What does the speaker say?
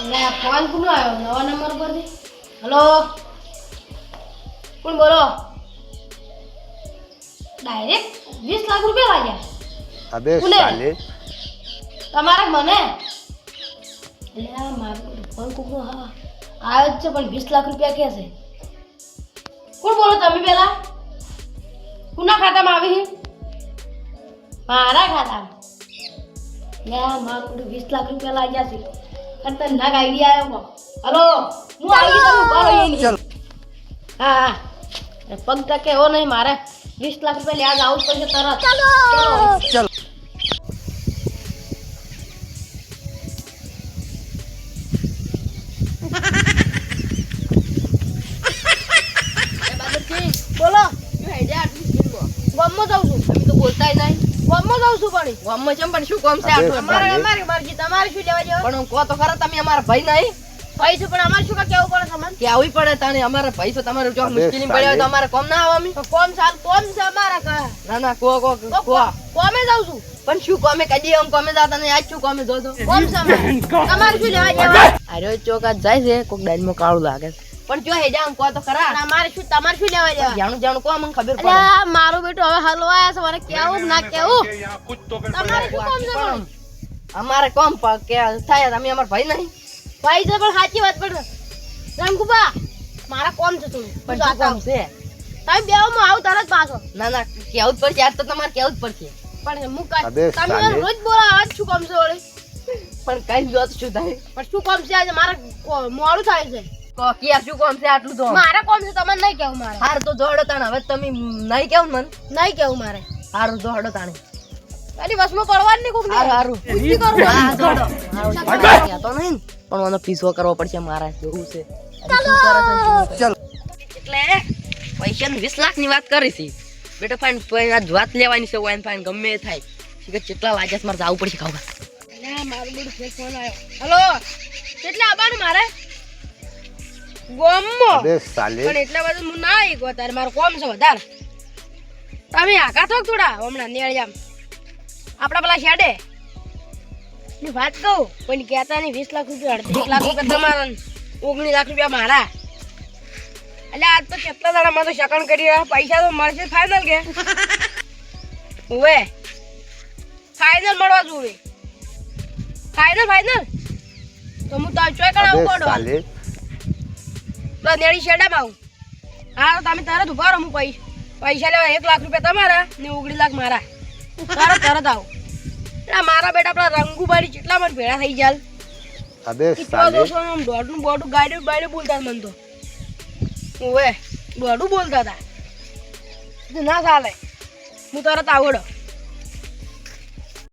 એટલે ફોન કોનો આવ્યો? નવા નંબર પરથી? હલો? કોણ બોલો? ડાયરેક્ટ વીસ લાખ રૂપિયા લાગ્યા. અબે સાલે. તમારા મને? એટલે મારું ફોન કોકનો હા? આવ્યો જ છે પણ વીસ લાખ રૂપિયા કે છે? કોણ બોલો તમે પેલા? કુના ખાતામાં આવી મારા ખાતામાં. લે મારું વીસ લાખ રૂપિયા લાગ્યા છે. ખતરનાક આઈડિયા આવ્યો હલો હું આવી ગયો ઊભા રહ્યો હા હા. પગ તકે હો નહીં મારે. વીસ લાખ રૂપિયા લેવા આવું પડશે તરત. ચલો. ચલો. બોલો. ગમો જાઉં છું. તો બોલતા નહીં. ગામમાં જાઉં છું પણ. ગામમાં ચમ પણ શું કામ છે અમારે અમારી મરજી તમારે શું લેવા દેવા પણ હું કહો તો ખરા તમે અમારા ભાઈ નહીં? ભાઈ છે પણ અમારે શું કેવું પડે તમને કે આવી પડે તને અમારા ભાઈ તો તમારે જો મુશ્કેલી પડે તો અમારે કોમ ના આવવા તો કોમ સાલ કોમ છે અમારા કા ના ના કો કો કો કો- કોમે જાઉં છું. પણ શું કોમે? કદી આમ કોમે જાતા નહીં આજ શું કોમે જોજો કોમ છે તમારે શું લેવા દેવા આર્યો ચોક આજ જાય છે કોક ડાઈનમાં કાળું લાગે છે. પણ જો હેજા કહો તો ખરા. ના મારે શું તમારે શું લેવા દેવા? જાણું જાણું કો મને ખબર પડે. આ મારો બેટો હવે હલવાયા છે મને કેવું? ના કેવું? તમારે શું કામ છે પણ? અમારે કોમ પ- કે થાય તમે અમાર ભાઈ નહીં. ભાઈ છે પણ સાચી વાત પણ રામકુબા મારા કોમ છે થોડું પણ શું કોમ છે? તમે બે હું આવું તરત પાછો. ના ના કેવું જ પડશે આજ તો તમારે કેવું જ પડશે. પણ હું કાંઈ- તમે રોજ બોલા આજ શું કામ છે વળી? પણ કઈ જો શું થાય? પણ શું કામ છે આજે? મારા મોડું થાય છે. કે શું કોમ છે આટલું તો? મારા કોમ છે તમને નહીં કેવું મારે. હાર તો જોડો તાણ હવે તમે નહીં કેવું મન? નહીં કેવું મારે. હારું જોડો તાણે. ખાલી વસમાં પડવાનું નહીં કોક હારું હારું. પૂછી કરું. હા જોડો. તો નહીં પણ મને પીસો કરવો પડશે મારા જેવું છે. ચાલો. ને એટલે પૈસાની વીસ લાખની વાત કરી છે બેટા ફાઈન આજ વાત લેવાની છે વાઈન ફાઈન ગમે થાય. કેટલા વાગ્યા મારે જવું પડશે ખાવા. મારું બધું ફેક ફોન આવ્યો. હલો કેટલા આવવાનું મારે? ગોમમાં અબે સાલે પણ એટલા બધું હું ના એક વધારે મારું કોમ છે વધારે. તમે આકા થોક થોડા હમણાં નેળિયામ. આપણા પેલા શેડે. ની વાત કહું પણ કહેતા નહીં વીસ લાખ રૂપિયા અડતીસ લાખ રૂપિયા તમારા ઓગણીસ લાખ રૂપિયા મારા. એટલે આજ તો કેટલા દાડા માં તો શકણ કરી પૈસા તો મળશે ફાઇનલ કે. હવે ફાઇનલ મળવા જોઈએ ફાઇનલ ફાઇનલ તો હું તો ચોય કરાવું નેડી શેડામાં આવું. હા તમે તરત ઊભા રહો હું પૈસા લેવા એક લાખ રૂપિયા તમારા ને ઓગણી લાખ મારા. તરત તરત આવો. એટલે મારા બેટા આપણા રંગુબારી કેટલા મને ભેળા થઈ જાલ. અબે સાલે. આમ દોડનું બોડું ગાડી બાડી બોલતા મન તો. ઓએ દોડું બોલતા હતા ના ચાલે હું તરત આવડો.